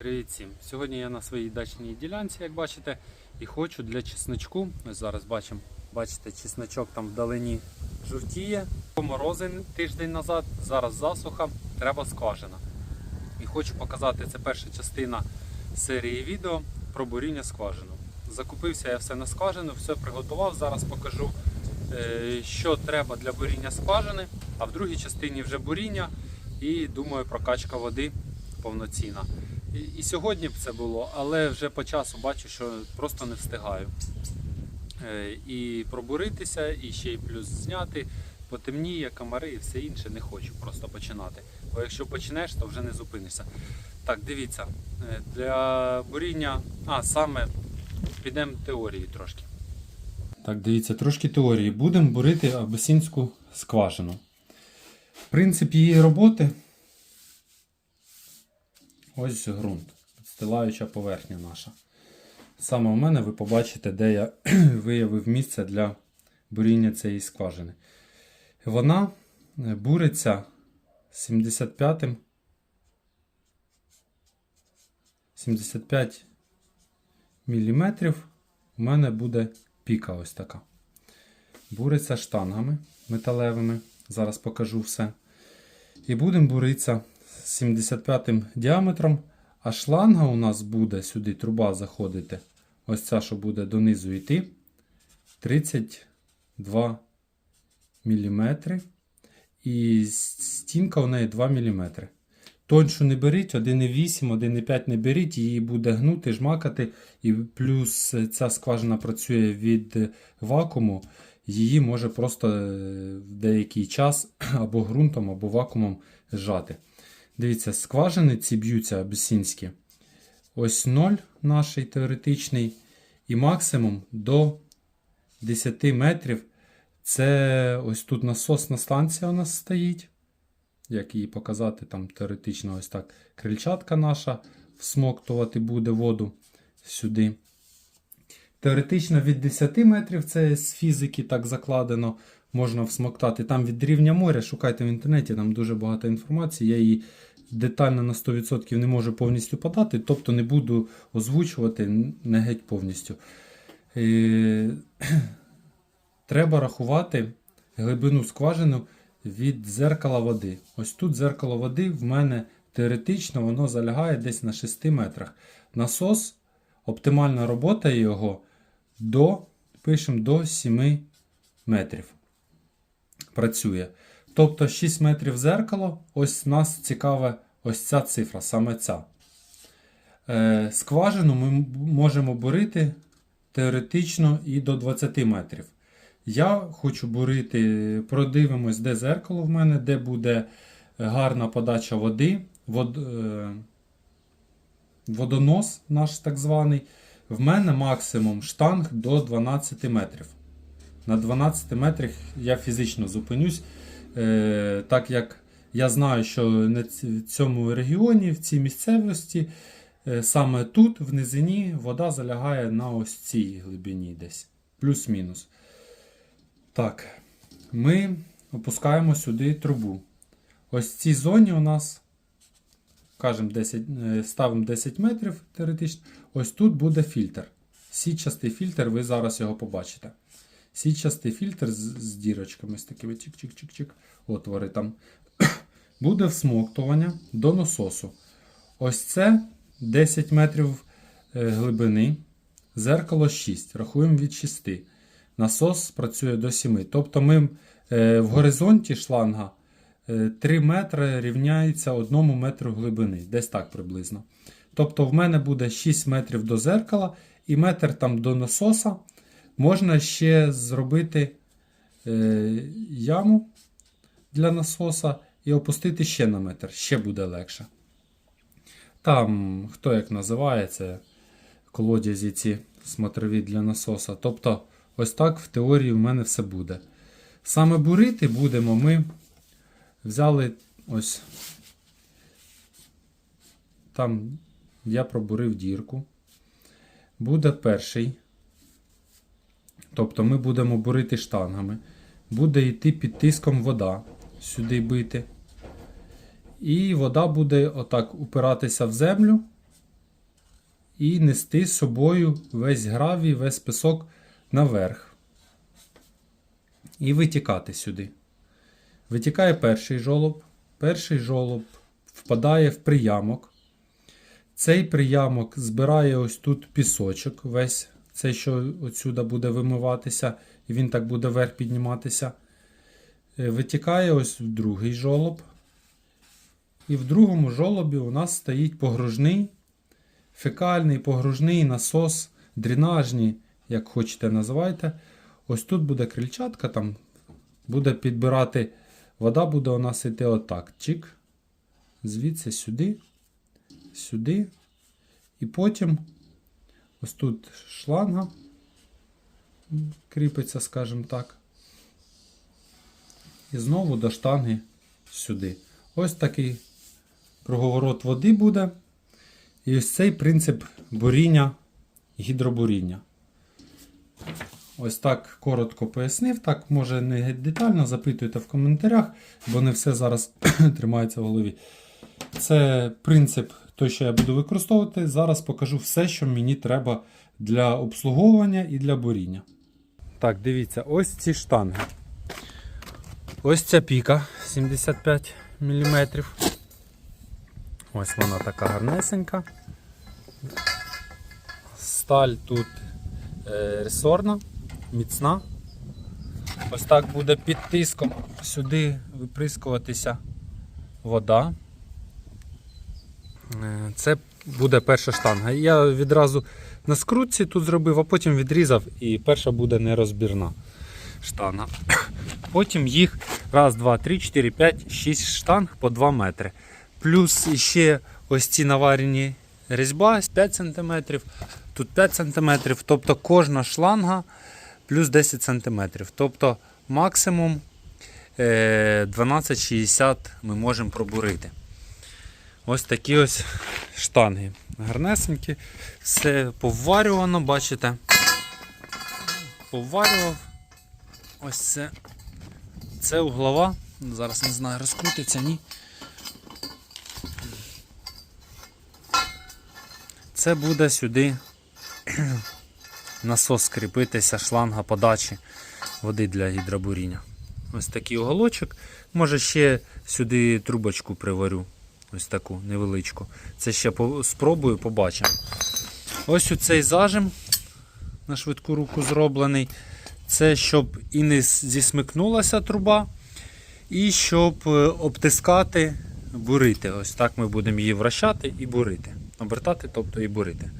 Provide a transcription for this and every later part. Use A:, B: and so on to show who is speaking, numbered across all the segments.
A: Привіт всім! Сьогодні я на своїй дачній ділянці, як бачите, і хочу для чесночку. Ось зараз бачимо, бачите, чесночок там вдалині жовтіє. Морози тиждень назад, зараз засуха, треба скважина. І хочу показати, це перша частина серії відео про буріння скважину. Закупився я все на скважину, все приготував. Зараз покажу, е, що треба для буріння скважини, а в другій частині вже буріння і думаю, прокачка води повноцінна. І, сьогодні б це було, але вже по часу бачу, що просто не встигаю. Е, і пробуритися, і ще й плюс зняти. Потемніє, комари і все інше не хочу просто починати. Бо якщо почнеш, то вже не зупинишся. Так, дивіться, е, для буріння, а саме підемо теорії трошки. Так, дивіться, трошки теорії. Будемо бурити абесінську скважину. Принцип її роботи Ось ґрунт, підстилаюча поверхня наша. Саме у мене ви побачите, де я виявив місце для буріння цієї скважини. Вона е, буриться 75 75 мм. У мене буде піка ось така. Буриться штангами металевими. Зараз покажу все. І будемо буритися 75 діаметром, а шланга у нас буде сюди труба заходити. Ось ця, що буде донизу йти. 32 мм. І стінка у неї 2 мм. Тоншу не беріть, 1,8, 1,5 не беріть, її буде гнути, жмакати. І плюс ця скважина працює від вакууму. Її може просто в деякий час або ґрунтом, або вакуумом зжати. Дивіться, скважини ці б'ються абісінські. Ось 0 наш теоретичний. І максимум до 10 метрів. Це ось тут насосна станція у нас стоїть. Як її показати, там теоретично ось так крильчатка наша всмоктувати буде воду сюди. Теоретично від 10 метрів, це з фізики так закладено, можна всмоктати. Там від рівня моря, шукайте в інтернеті, там дуже багато інформації. Я її детально на 100% не можу повністю подати, тобто не буду озвучувати не геть повністю. Е, Треба рахувати глибину скважину від дзеркала води. Ось тут дзеркало води в мене теоретично воно залягає десь на 6 метрах. Насос, оптимальна робота його до, пишемо, до 7 метрів. Працює. Тобто 6 метрів зеркало, ось нас цікаве ось ця цифра, саме ця. Е, скважину ми можемо бурити теоретично і до 20 метрів. Я хочу бурити, продивимось, де зеркало в мене, де буде гарна подача води, вод, е, водонос наш так званий. В мене максимум штанг до 12 метрів. На 12 метрах я фізично зупинюсь. Е, так як я знаю, що на цьому регіоні, в цій місцевості, е, саме тут, в низині, вода залягає на ось цій глибині десь. Плюс-мінус. Так, ми опускаємо сюди трубу. Ось в цій зоні у нас кажемо 10, е, ставимо 10 метрів теоретично. Ось тут буде фільтр. Сітчастий фільтр, ви зараз його побачите. Сітчастий фільтр з, з дірочками, з такими чик-чик-чик-чик, отвори там. Буде всмоктування до насосу. Ось це 10 метрів е, глибини. Зеркало 6. Рахуємо від 6. Насос працює до 7. Тобто ми е, в горизонті шланга е, 3 метри рівняється 1 метру глибини. Десь так приблизно. Тобто в мене буде 6 метрів до зеркала і метр там до насоса. Можна ще зробити е, яму для насоса і опустити ще на метр, ще буде легше. Там, хто як називає, це колодязі ці смотрові для насоса. Тобто, ось так в теорії в мене все буде. Саме бурити будемо ми взяли ось там я пробурив дірку. Буде перший. Тобто ми будемо бурити штангами. Буде йти під тиском вода, сюди бити. І вода буде отак упиратися в землю і нести з собою весь гравій, весь пісок наверх. І витікати сюди. Витікає перший жолоб. Перший жолоб впадає в приямок. Цей приямок збирає ось тут пісочок, весь цей, що отсюди буде вимиватися, і він так буде вверх підніматися. Е, Витікає ось в другий жолоб. І в другому жолобі у нас стоїть погружний, фекальний погружний насос, дренажні, як хочете називайте. Ось тут буде крильчатка, там буде підбирати, вода буде у нас йти отак. Чик. Звідси сюди, сюди. І потім ось тут шланга кріпиться, скажімо так. І знову до штанги сюди. Ось такий круговорот води буде. І ось цей принцип буріння, гідробуріння. Ось так коротко пояснив. Так, може не детально запитуйте в коментарях, бо не все зараз тримається в голові. Це принцип, той, що я буду використовувати. Зараз покажу все, що мені треба для обслуговування і для буріння. Так, дивіться, ось ці штанги. Ось ця піка 75 мм. Ось вона така гарнесенька. Сталь тут е, ресорна, міцна. Ось так буде під тиском сюди виприскуватися вода. Е, Це буде перша штанга. Я відразу на скрутці тут зробив, а потім відрізав і перша буде нерозбірна штанга. Потім їх раз, два, три, чотири, п'ять, шість штанг по 2 метри. Плюс ще ось ці наварені різьба 5 см, тут 5 см, тобто кожна шланга плюс 10 см. Тобто максимум е, 12,60 ми можемо пробурити. Ось такі ось штанги. Гарнесенькі. Все поварювано, бачите. Поварював. Ось це. Це углова. Зараз не знаю, розкрутиться, ні. Це буде сюди насос скріпитися, шланга подачі води для гідробуріння. Ось такий уголочок. Може ще сюди трубочку приварю. Ось таку невеличку. Це ще спробую, побачимо. Ось цей зажим на швидку руку зроблений. Це щоб і не зісмикнулася труба, і щоб е, обтискати, бурити. Ось так ми будемо її вращати і бурити. Обертати, тобто і бурити.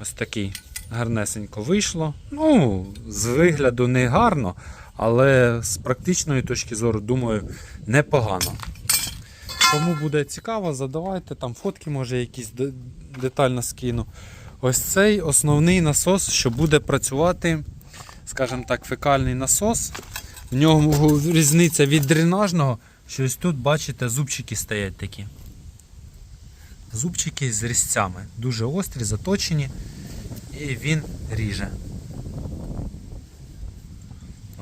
A: Ось такий гарнесенько вийшло. Ну, з вигляду не гарно, але з практичної точки зору, думаю, непогано. Кому буде цікаво, задавайте там фотки, може якісь детально скину. Ось цей основний насос, що буде працювати, скажімо так, фекальний насос. В ньому різниця від дренажного, що ось тут, бачите, зубчики стоять такі. Зубчики з різцями. Дуже острі, заточені. І він ріже.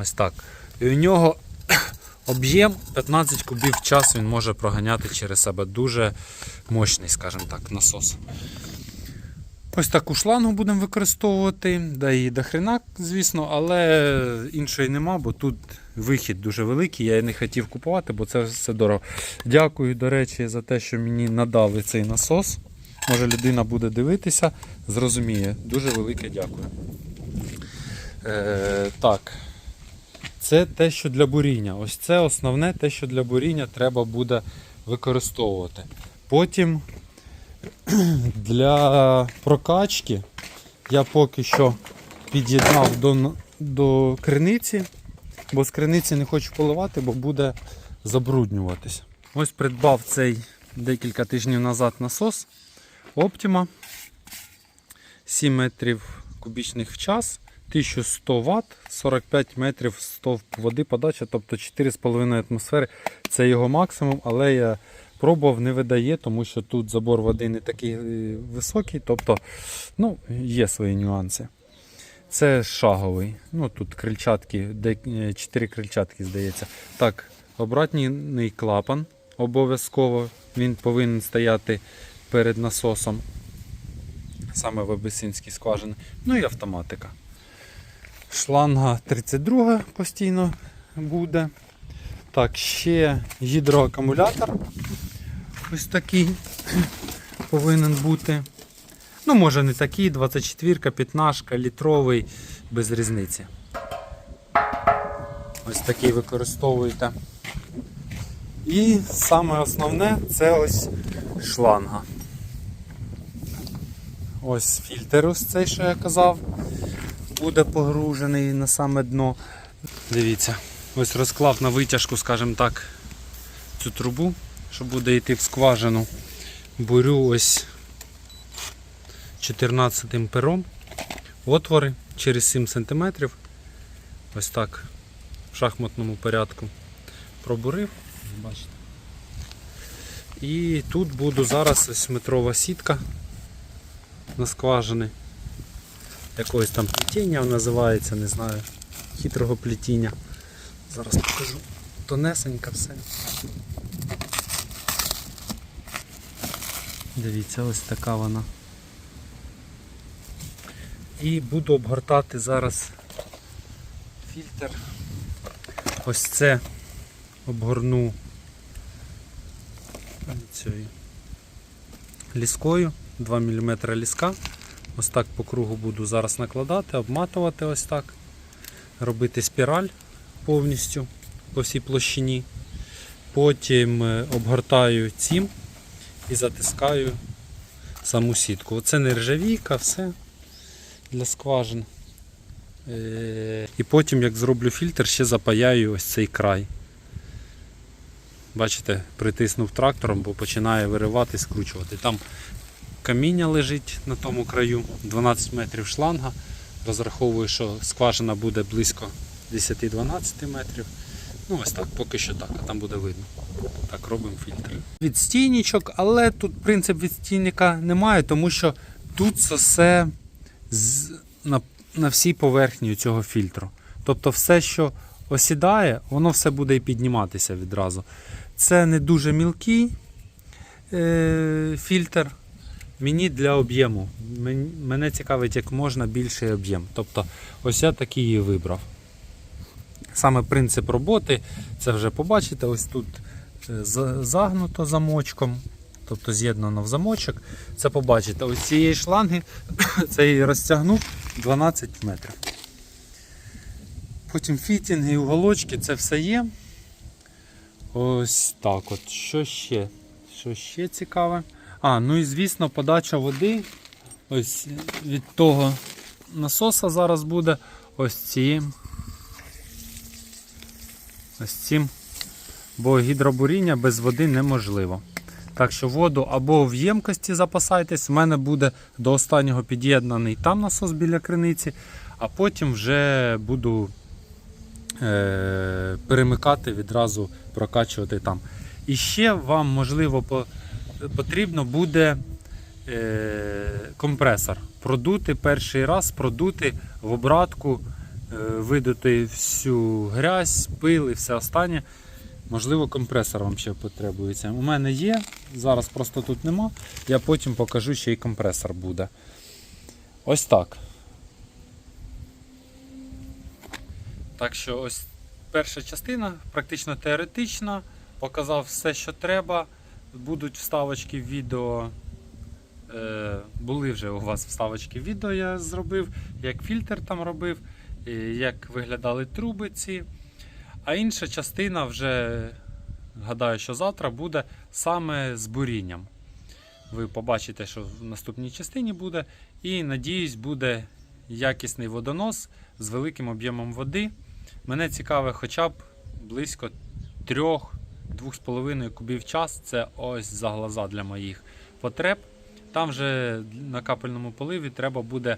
A: Ось так. І у нього об'єм 15 кубів в час він може проганяти через себе. Дуже мощний, скажімо так, насос. Ось таку шлангу будемо використовувати. Да і до хрена, звісно, але іншої нема, бо тут вихід дуже великий. Я її не хотів купувати, бо це все дорого. Дякую, до речі, за те, що мені надали цей насос. Може людина буде дивитися, зрозуміє. Дуже велике дякую. Е, так. Це те, що для буріння. Ось це основне те, що для буріння треба буде використовувати. Потім для прокачки я поки що під'єднав до, до криниці, бо з криниці не хочу поливати, бо буде забруднюватись. Ось придбав цей декілька тижнів назад насос Optima 7 метрів кубічних в час. 1100 Вт, 45 метрів стовп води подача, тобто 4,5 атмосфери. Це його максимум, але я пробував, не видає, тому що тут забор води не такий е, високий, тобто ну, є свої нюанси. Це шаговий. Ну, Тут крильчатки, 4 крильчатки, здається. Так, обратний клапан обов'язково. Він повинен стояти перед насосом. саме в абисинській скважини. Ну і автоматика. Шланга 32 постійно буде. Так, ще гідроакумулятор. Ось такий повинен бути. Ну, може не такий, 24, 15, літровий, без різниці. Ось такий використовуєте. І саме основне це ось шланга. Ось фільтр ось цей, що я казав, буде погружений на саме дно. Дивіться, ось розклав на витяжку, скажімо так, цю трубу, що буде йти в скважину. Бурю ось 14 пером. Отвори через 7 см. Ось так в шахматному порядку пробурив. Бачите. І тут буду зараз ось метрова сітка на скважини. Якогось там плетіння називається, не знаю, хитрого плетіння. Зараз покажу. Тонесенько все. Дивіться, ось така вона. І буду обгортати зараз фільтр. Ось це обгорну цією ліскою, 2 мм ліска. Ось так по кругу буду зараз накладати, обматувати ось так, робити спіраль повністю по всій площині. Потім е, обгортаю цим і затискаю саму сітку. Оце нержавійка, все для скважин. Е, І потім, як зроблю фільтр, ще запаяю ось цей край. Бачите, притиснув трактором, бо починає виривати, скручувати. Там каміння лежить на тому краю, 12 метрів шланга. Розраховую, що скважина буде близько 10-12 метрів. Ну ось так, поки що так, а там буде видно. Так, робимо фільтр. Відстійничок, але тут принцип відстійника немає, тому що тут все з, на, на всій поверхні цього фільтру. Тобто все, що осідає, воно все буде і підніматися відразу. Це не дуже мілкий е, фільтр. Мені для об'єму. Мене цікавить як можна більший об'єм. Тобто, ось я такий і вибрав. Саме принцип роботи, це вже побачите, ось тут е, загнуто замочком, тобто з'єднано в замочок. Це побачите, ось цієї шланги це її розтягнув 12 метрів. Потім фітінги, уголочки, це все є. Ось так от. Що ще? Що ще цікаве? А, ну і звісно, подача води. Ось від того насоса зараз буде ось цим. Ось цим. Бо гідробуріння без води неможливо. Так що воду або в ємкості запасайтесь, в мене буде до останнього під'єднаний там насос біля криниці, а потім вже буду е, перемикати відразу прокачувати там. І ще вам, можливо, по, потрібно буде е, компресор. Продути перший раз, продути в обратку, е, видати всю грязь, пил і все останнє. Можливо, компресор вам ще потребується. У мене є, зараз просто тут нема. Я потім покажу, ще й компресор буде. Ось так. Так що ось перша частина, практично теоретична. Показав все, що треба. Будуть вставочки відео. Е, були вже у вас вставочки відео, я зробив, як фільтр там робив, як виглядали труби ці. А інша частина вже, гадаю, що завтра буде саме з бурінням. Ви побачите, що в наступній частині буде. І надіюсь, буде якісний водонос з великим об'ємом води. Мене цікаве хоча б близько 3-2,5 кубів час. Це ось за глаза для моїх потреб. Там вже на капельному поливі треба буде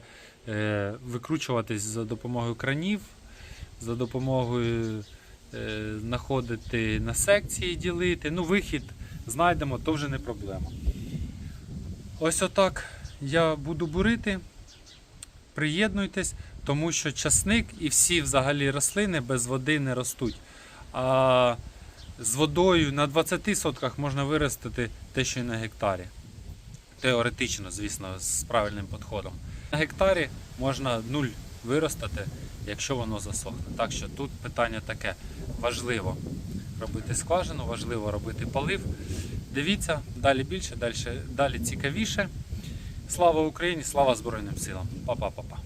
A: е, викручуватись за допомогою кранів, за допомогою е, знаходити на секції, ділити. Ну, вихід знайдемо, то вже не проблема. Ось отак я буду бурити. Приєднуйтесь, тому що часник і всі взагалі рослини без води не ростуть. А з водою на 20 сотках можна виростити те, що й на гектарі. Теоретично, звісно, з правильним підходом. На гектарі можна нуль виростати, якщо воно засохне. Так що тут питання таке: важливо робити скважину, важливо робити полив. Дивіться, далі більше, далі, далі цікавіше. Слава Україні, слава Збройним силам. Па-па-па-па.